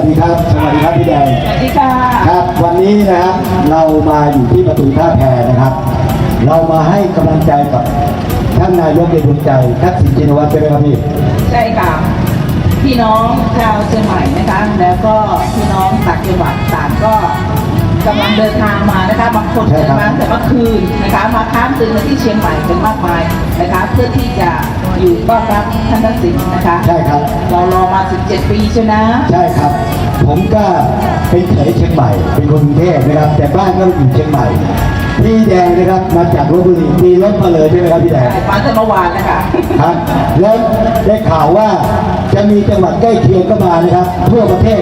วัสดีครับ สวัสดีครับพี่แดง สวัสดีค่ะ ครับวันนี้นะครับเรามาอยู่ที่ประตูท่าแพนะครับ เรามาให้กำลังใจกับท่านนายกเดชบุญใจทักษิณชินวัตรใช่ไหมครับพี่ ใช่ค่ะ พี่น้องชาวเชียงใหม่นะคะ แล้วก็พี่น้องต่างจังหวัดต่างก็ กำลังเดินทางมานะคะบางคนใช่เดินครับมาตั้งแต่เมื่อคืนนะคะมาค้างคืนมาที่เชียงใหม่เป็นมากมายนะคะเพื่อที่จะอยู่ต้อนรับท่านทักษิณนะคะใช่ครับ เรารอมา 17 ปีใช่นะใช่ครับ ผมก็เป็นเขยเชียงใหม่เป็นคนกรุงเทพนะครับ แต่บ้านก็อยู่เชียงใหม่พี่แดงนะครับมาจากลบบุรีมีรถมาเลยใช่ไหมครับพี่แดงมาแต่เมื่อวานนะคะครับแล้วได้ข่าวว่าจะมีจังหวัดใกล้เคียงก็มานะครับ ทั่วประเทศ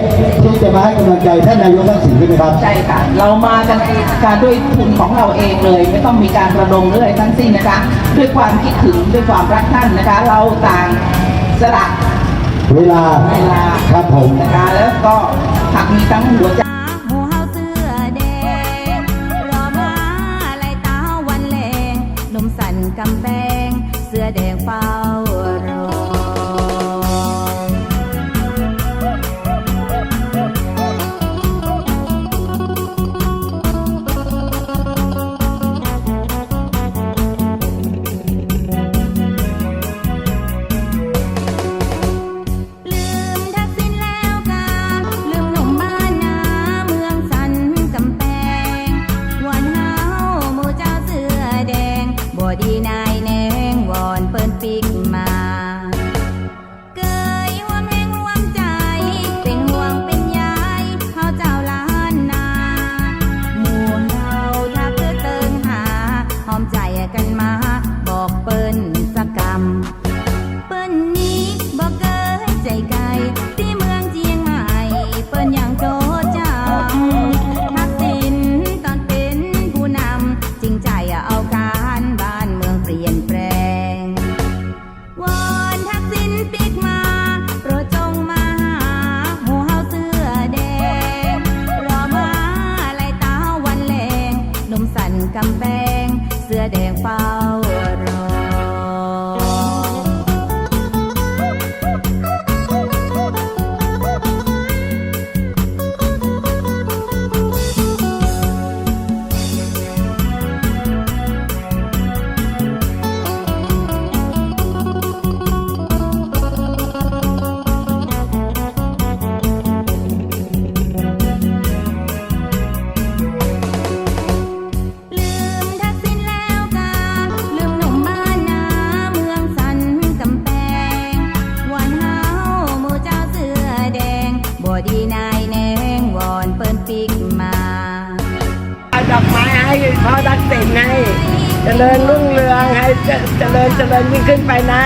ที่จะมาให้กำลังใจท่านนายกทักษิณใช่ไหมครับ ใช่ค่ะ เรามากันเองการด้วยทุนของเราเองเลย ไม่ต้องมีการระดมเรื่อยทั้งสิ้นนะคะ ด้วยความคิดถึงด้วยความรักท่านนะคะ เราต่างสละเวลาเวลาครับผมนะคะ แล้วก็หากมีทั้งหัวใจ ให้พ่อทักษิณให้เจริญรุ่งเรืองให้เจเจริญเจริญยิ่งขึ้นไปนะ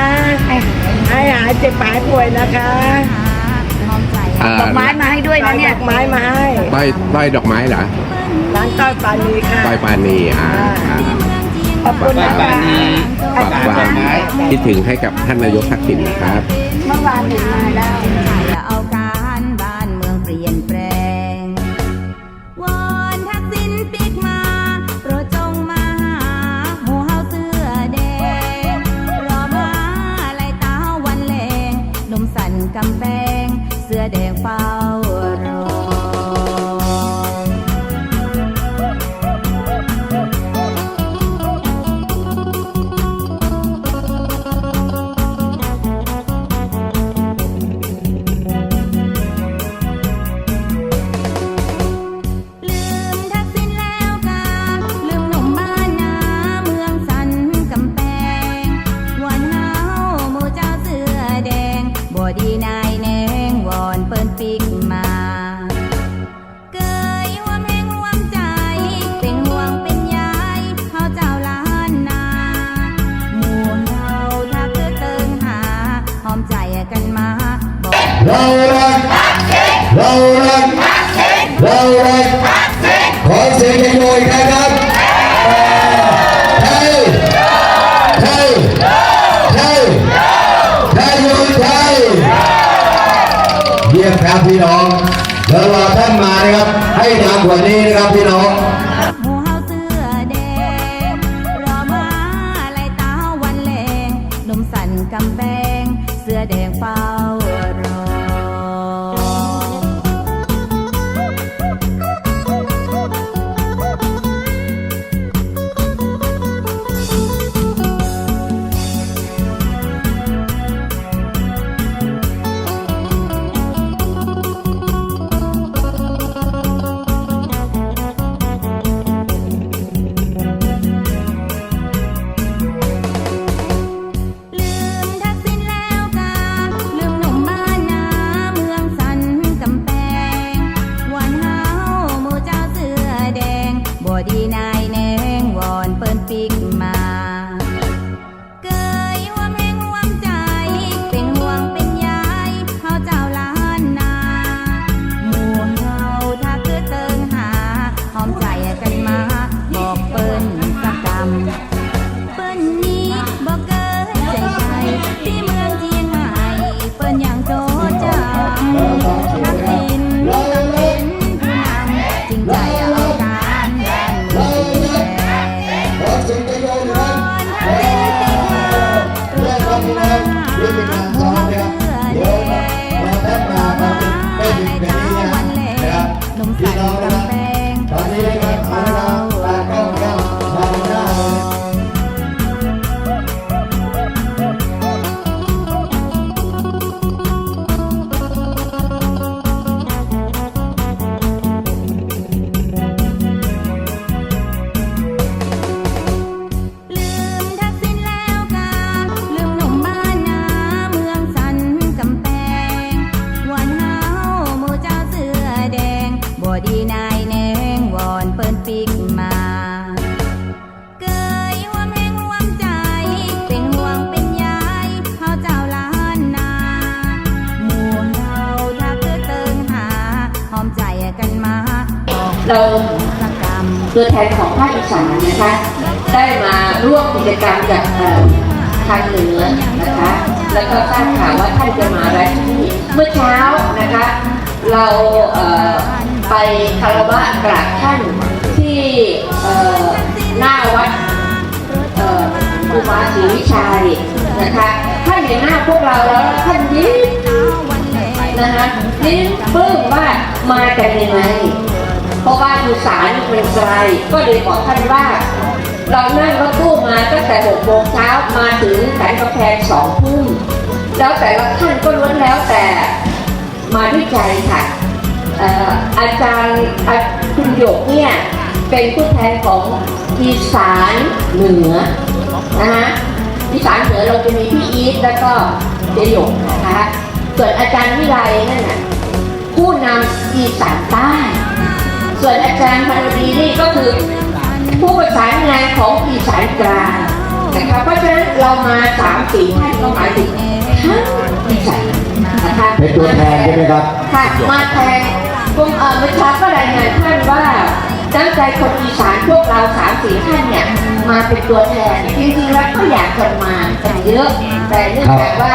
ให้หายเจ็บหายป่วยนะคะอ่าดอกไม้มาให้ด้วยนะเนี่ยดอกไม้มาให้ต้อยต้อยดอกไม้เหรอร้านต้อยปานีค่ะต้อยปานีอ่าอ่าขอบคุณนะคะฝากความคิดถึงให้กับท่านนายกทักษิณนะครับ เมื่อวานเห็นมาแล้ ครับพี่น้องแล้วรอท่านมานะครับให้ดังกว่านี้นะครับพี่น้อง กิจกรรมกับเอ่อทางเหนือนะคะ แล้วก็ทราบข่าวว่าท่านจะมาและที่เมื่อเช้านะคะ เราเไปคารวะกราบท่านที่หน้าวัดเอ่อครูบาศรีวิชัยนะคะท่านเห็นหน้าพวกเราแล้วท่านยิ้มนะคะนี่ปลื้มว่ามากันยังไงเพราะว่าอยู่สารมันไกลก็เลยบอกท่านว่า เรานั่งรถตู้มาตั้งแต่หกโมงเช้ามาถึงสันกำแพงสองทุ่มแล้วแต่ละท่านก็ล้วนแล้วแต่มาด้วยใจค่ะอาจารย์คุณหยกเนี่ยเป็นผู้แทนของอีสานเหนือนะคะอีสานเหนือเราจะมีพี่อีทแล้วก็เจหยกนะคะส่วนอาจารย์วิไลนั่นน่ะผู้นำอีสานใต้ ส่วนอาจารย์พานุดีนี่ก็คือ ผู้ประสานงานของอีสานกลางนะคะเพราะฉะนั้นเรามาสามสี่ท่านก็หมายถึงทั้งอีสานนะคะเป็นตัวแทนใช่ไหมครับค่ะมาแทนกรมเอ่อเมื่อเช้าก็รายงานท่านว่าตั้งใจคนอีสานพวกเราสามสี่ท่านเนี่ยมาเป็นตัวแทนจริงๆแล้วก็อยากจะมากันเยอะแต่เนื่องจากว่า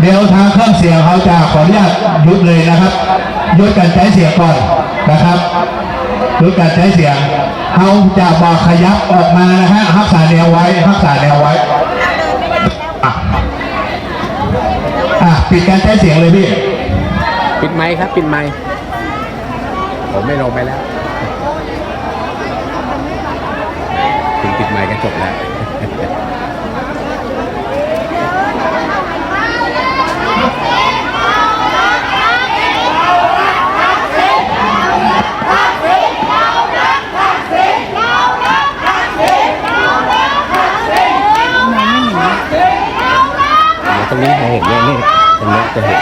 เดี๋ยวทางเครื่องเสียงเขาจะขออนุญาตหยุดเลยนะครับหยุดการใช้เสียงก่อนนะครับหยุดการใช้เสียงเขาจะบอกขยับออกมานะฮะรักษาแนวไว้รักษาแนวไว้อะอะปิดการใช้เสียงเลยพี่ปิดไมค์ครับปิดไมค์ผมไม่ลงไปแล้วปิดปิดไมค์ก็จบแล้ว ตรงนี้ใครเห็นเนี่ยนี่ตรงนี้จะเห็น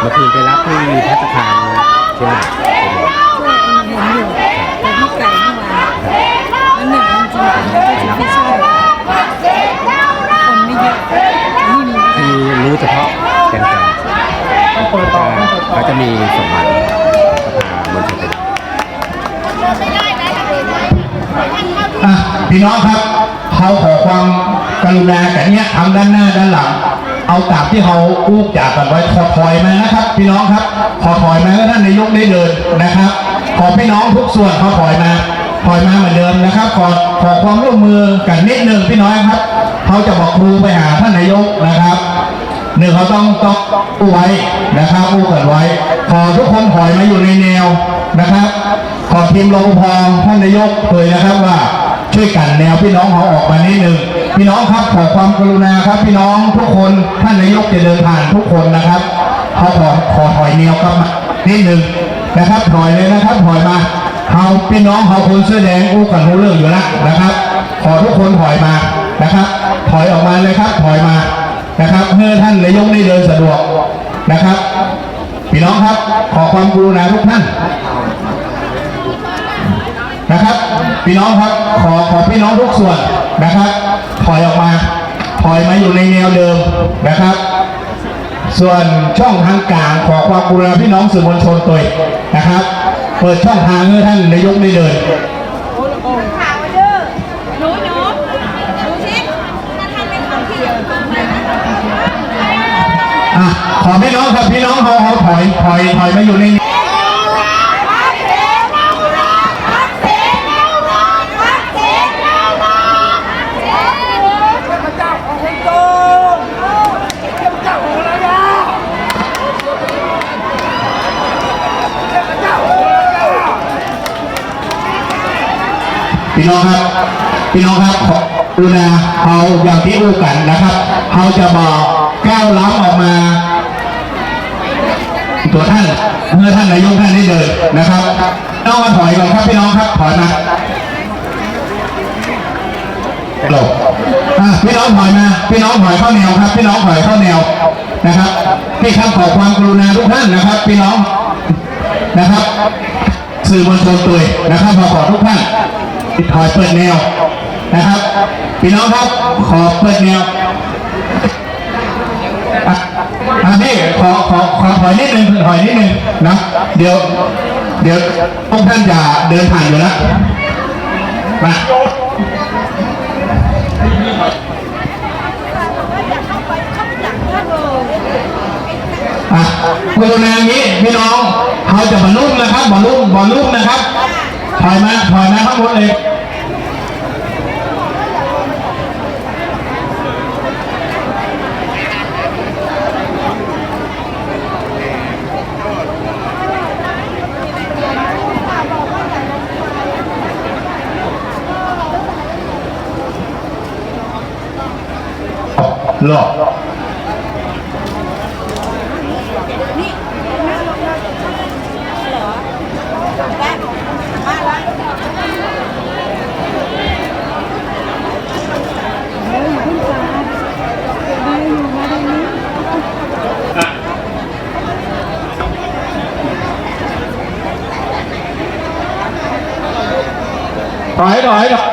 เมื่อคืนไปรับที่พัฒคารเชียงใหม่ เห็นอยู่แต่ที่ไก่เมื่อวานแล้วหนึ่งจริงๆแล้วก็จะไม่ใช่คนไม่เยอะนี่มี ที่รู้เฉพาะแกนกลางเขาจะมีสมบัติสภามวลชนเป็น อะพี่น้องครับเขาขอความกรุณากันเนี้ย ทำด้านหน้าด้านหลัง เอาตามที่เขาอู้จากกันไว้ขอถอยมานะครับ พี่น้องครับขอถอยมาก็ท่านนายกได้เดินนะครับ ขอพี่น้องทุกส่วนขาถอยมาถอยมาเหมือนเดิมนะครับ ขอขอความร่วมมือกันนิดนึงพี่น้องครับเขาจะบอกครูไปหาท่านนายกนะครับหนึ่งเขาต้องต้องอู้ไว้นะครับอู้กันไว้ ขอทุกคนถอยมาอยู่ในแนวนะครับ ขอทีมรปภท่านนายกเลยนะครับว่า ช่วยกันแนวพี่น้องเขาออกมานิดหนึ่งพี่น้องครับขอความกรุณาครับ พี่น้องทุกคนท่านนายกจะเดินผ่านทุกคนนะครับเขาขอขอถอยแนวกลับมานิดหนึ่งนะครับถอยเลยนะครับถอยมาเขาพี่น้องเขาคนเสื้อแดงอู้กันรู้เรื่องอยู่แล้วนะครับ ขอทุกคนถอยมานะครับ ถอยออกมาเลยครับถอยมานะครับเพื่อท่านนายกได้เดินสะดวกนะครับ พี่น้องครับขอความกรุณาทุกท่านนะครับ พี่น้องครับขอขอพี่น้องทุกส่วนนะครับถอยออกมาถอยมาอยู่ในแนวเดิมนะครับ ส่วนช่องทางกลางขอความกรุณาพี่น้องสื่อมวลชนตัวเองนะครับ เปิดช่องทางให้ท่านนายกได้เดินอะขอพี่น้องครับพี่น้องเขาเขาถอยถอยถอยมาอยู่ใน พี่น้องครับ พี่น้องครับขอกรุณาเขาอย่างที่อู้กันนะครับเขาจะบอกก้าวล้ำออกมา ตัวท่านเมื่อท่านนายกท่านได้เดินนะครับน้องมาถอยก่อนครับพี่น้องครับถอยมาหลบพี่น้องถอยมาพี่น้องถอยเข้าแนวครับ พี่น้องถอยเข้าแนวนะครับพี่ครับขอความกรุณาทุกท่านนะครับ พี่น้องนะครับ สื่อมวลชนตัวนะครับขอขอทุกท่าน ติดถอยเปิดแนวนะครับพี่น้องครับขอเปิดแนวอะพี่ขอขอขอถอยนิดนึงถอยนิดนึงนะเดี๋ยว เดี๋ยวพวกท่านจะเดินผ่านอยู่แล้วมาอะโฆษณาอย่างนี้พี่น้องเขาจะบรรลุนะครับบรรลุบรรลุนะครับ ถอยมาถอยมาข้างบนเลยหลอก ถอยถอยถอย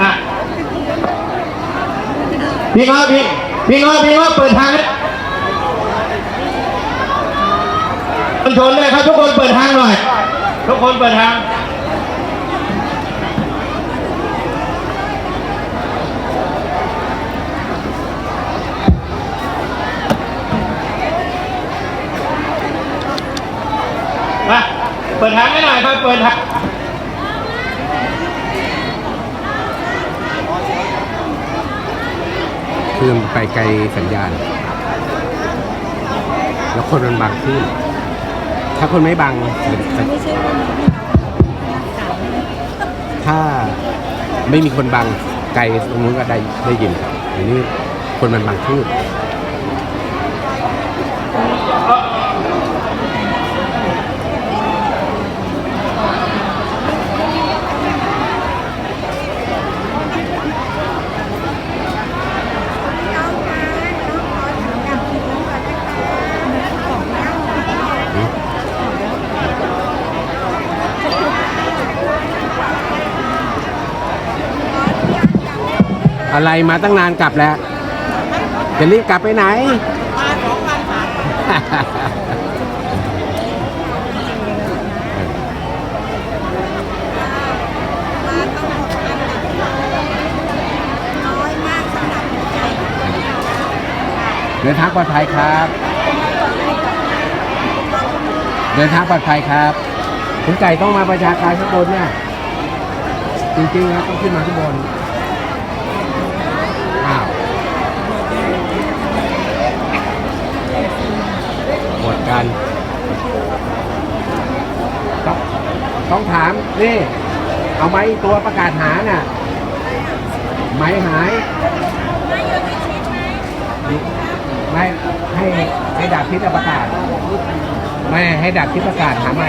อะพี่ง้อพี่พี่ง้อพี่ง้อเปิดทางให้มวลชนเลยครับทุกคนเปิดทางหน่อย ทุกคนเปิดทาง เปิดทางให้หน่อยครับ เปิดทางคือนไปไกลสัญญาณ แล้วคนมันบังขึ้น ถ้าคนไม่บังถ้าไม่มีคนบังไกลตรงนู้นก็ได้ได้ยินครับอันนี้คนมันบังขึ้น อะไรมาตั้งนานกลับแล้ว จะรีบกลับไปไหนเดินทางปลอดภัยครับ เดินทางปลอดภัยครับคุณไก่ต้องมาประชาการข้างบนเนี่ย จริงๆนะต้องขึ้นมาข้างบน อ้าว หมด กันต้องต้องถามนี่ เอาไม้ตัวประกาศหาน่ะ ไม้หายไม่ให้ให้ดับทิศประกาศ ไม่ให้ดับทิศประกาศหาไม้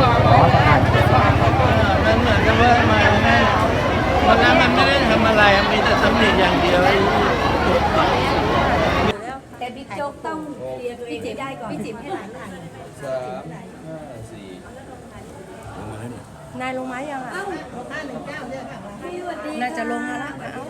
ขอประกาศ มันเหมือนกับว่ามันไม่วันนั้นมันไม่ได้ทำอะไร มีแต่ตำหนิอย่างเดียวไอ้ แต่บิ๊กโจ๊กต้องเคลียร์ตัวเองให้ได้ก่อนพี่จิ๋มให้หลานหน่อย สามห้าสี่ นายลงมายังอะน่าจะลงมาละเอา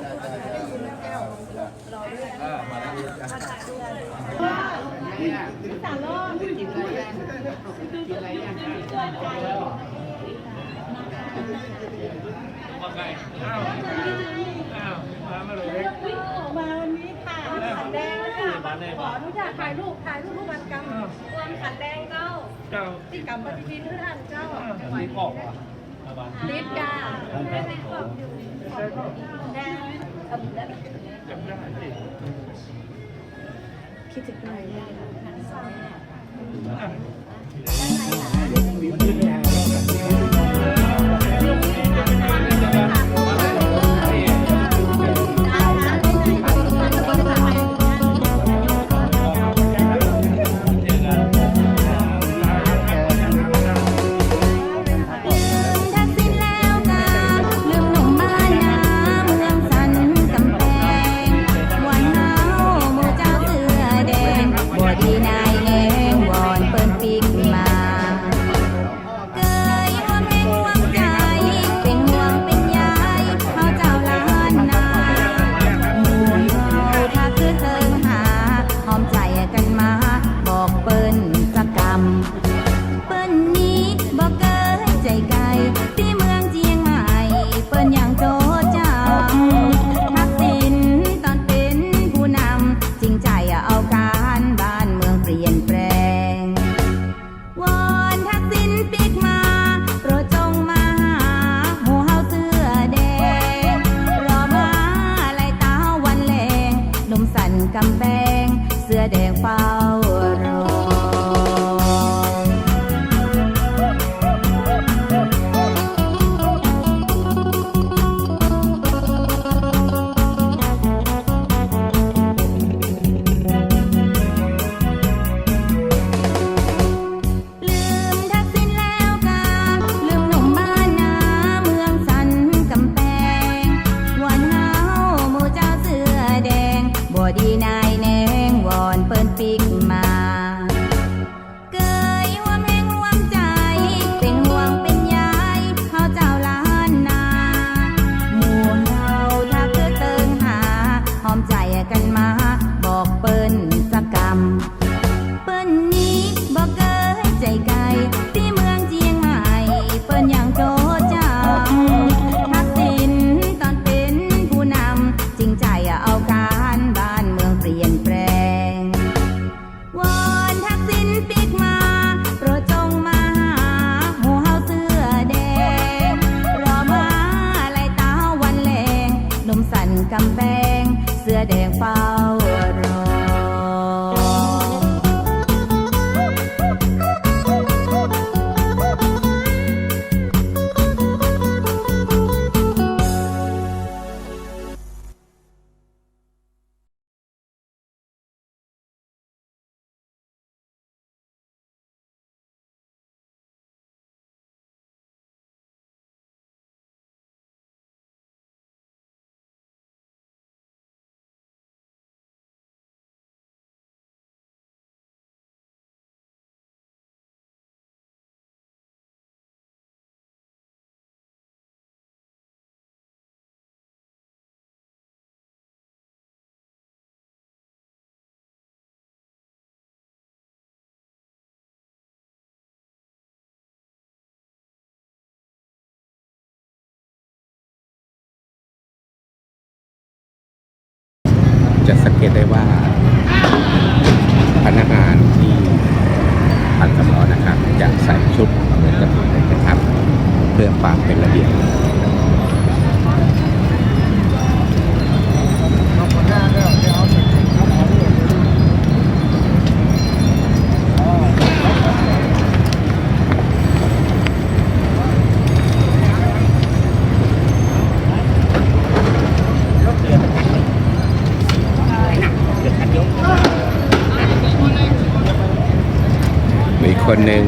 อ้าวอ้าวมามาเลย มาวันนี้ค่ะขันแดงค่ะขออนุญาตถ่ายรูปถ่ายรูป มันกำรวมขันแดงเจ้าเจ้าที่กำปฏิทินเพื่อนเจ้าอันนี้ออกอะลิฟต์กาเป็นในกล่องอยู่แดงจำได้สิคิดถึงหน่อยเนี่ยเสังเกตได้ว่าพนักงานที่พันสำล้อนะครับจะใส่ชุดเหมือนกับเป็นกระทับ เพื่อความเป็นระเบียบ มี คนหนึ่ง